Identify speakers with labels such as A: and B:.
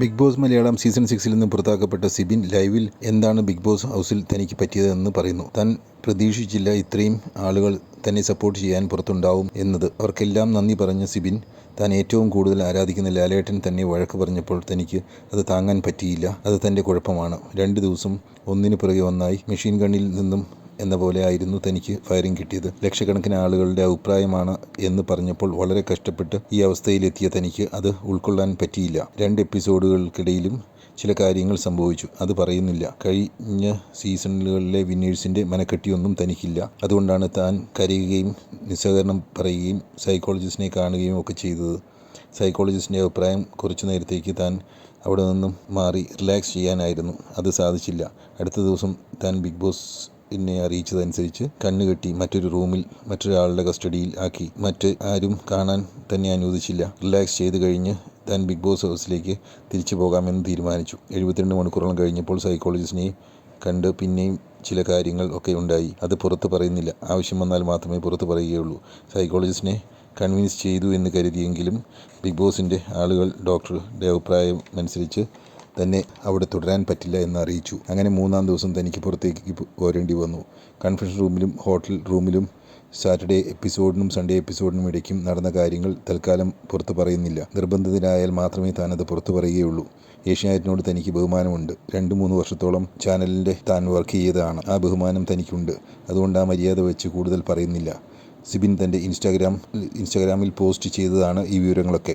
A: Big boss Malayalam season സിക്സിൽ നിന്ന് പുറത്താക്കപ്പെട്ട സിബിൻ ലൈവിൽ എന്താണ് ബിഗ് ബോസ് ഹൗസിൽ തനിക്ക് പറ്റിയതെന്ന് പറയുന്നു. താൻ പ്രതീക്ഷിച്ചില്ല ഇത്രയും ആളുകൾ തന്നെ സപ്പോർട്ട് ചെയ്യാൻ പുറത്തുണ്ടാവും എന്നത്. അവർക്കെല്ലാം നന്ദി പറഞ്ഞ സിബിൻ താൻ ഏറ്റവും കൂടുതൽ ആരാധിക്കുന്ന ലാലേട്ടൻ തന്നെ വഴക്ക് പറഞ്ഞപ്പോൾ തനിക്ക് അത് താങ്ങാൻ പറ്റിയില്ല. അത് തന്റെ കുഴപ്പമാണ്. രണ്ട് ദിവസം ഒന്നിനു പുറകെ ഒന്നായി മെഷീൻ ഗണ്ണിൽ നിന്നും എന്ന പോലെ ആയിരുന്നു തനിക്ക് ഫയറിംഗ് കിട്ടിയത്. ലക്ഷക്കണക്കിന് ആളുകളുടെ അഭിപ്രായമാണ് എന്ന് പറഞ്ഞപ്പോൾ വളരെ കഷ്ടപ്പെട്ട് ഈ അവസ്ഥയിലെത്തിയ തനിക്ക് അത് ഉൾക്കൊള്ളാൻ പറ്റിയില്ല. രണ്ട് എപ്പിസോഡുകൾക്കിടയിലും ചില കാര്യങ്ങൾ സംഭവിച്ചു. അത് പറയുന്നില്ല. കഴിഞ്ഞ സീസണുകളിലെ വിന്നേഴ്സിന്റെ മനക്കെട്ടിയൊന്നും തനിക്കില്ല. അതുകൊണ്ടാണ് താൻ കരയുകയും നിസ്സഹകരണം പറയുകയും സൈക്കോളജിസ്റ്റിനെ കാണുകയും ഒക്കെ ചെയ്തത്. സൈക്കോളജിസ്റ്റിന്റെ അഭിപ്രായം കുറച്ചു നേരത്തേക്ക് താൻ അവിടെ നിന്നും മാറി റിലാക്സ് ചെയ്യാനായിരുന്നു. അത് സാധിച്ചില്ല. അടുത്ത ദിവസം താൻ ബിഗ് ബോസ് എന്നെ അറിയിച്ചതനുസരിച്ച് കണ്ണുകെട്ടി മറ്റൊരു റൂമിൽ മറ്റൊരാളുടെ കസ്റ്റഡിയിൽ ആക്കി. മറ്റ് ആരും കാണാൻ തന്നെ അനുവദിച്ചില്ല. റിലാക്സ് ചെയ്ത് കഴിഞ്ഞ് താൻ ബിഗ് ബോസ് ഹൗസിലേക്ക് തിരിച്ചു പോകാമെന്ന് തീരുമാനിച്ചു. എഴുപത്തിരണ്ട് മണിക്കൂറോളം കഴിഞ്ഞപ്പോൾ സൈക്കോളജിസ്റ്റിനെ കണ്ട് പിന്നെയും ചില കാര്യങ്ങൾ ഒക്കെ ഉണ്ടായി. അത് പുറത്ത് പറയുന്നില്ല. ആവശ്യം വന്നാൽ മാത്രമേ പുറത്ത് പറയുകയുള്ളൂ. സൈക്കോളജിസ്റ്റിനെ കൺവിൻസ് ചെയ്തു എന്ന് കരുതിയെങ്കിലും ബിഗ് ബോസിന്റെ ആളുകൾ ഡോക്ടറുടെ അഭിപ്രായം അനുസരിച്ച് തന്നെ അവിടെ തുടരാൻ പറ്റില്ല എന്ന് അറിയിച്ചു. അങ്ങനെ മൂന്നാം ദിവസം തനിക്ക് പുറത്തേക്ക് പോരേണ്ടി വന്നു. കൺഫെഷൻ റൂമിലും ഹോട്ടൽ റൂമിലും സാറ്റർഡേ എപ്പിസോഡിനും സൺഡേ എപ്പിസോഡിനും ഇടയ്ക്കും നടന്ന കാര്യങ്ങൾ തൽക്കാലം പുറത്തു പറയുന്നില്ല. നിർബന്ധിതരായാൽ മാത്രമേ താനത് പുറത്തു പറയുകയുള്ളൂ. ഏഷ്യാനെറ്റിനോട് തനിക്ക് ബഹുമാനമുണ്ട്. രണ്ട് മൂന്ന് വർഷത്തോളം ചാനലിന്റെ താൻ വർക്ക് ചെയ്തതാണ്. ആ ബഹുമാനം തനിക്കുണ്ട്. അതുകൊണ്ട് ആ മര്യാദ വെച്ച് കൂടുതൽ പറയുന്നില്ല. സിബിൻ തന്റെ ഇൻസ്റ്റാഗ്രാം ഇൻസ്റ്റാഗ്രാമിൽ പോസ്റ്റ് ചെയ്തതാണ് ഈ വിവരങ്ങളൊക്കെ.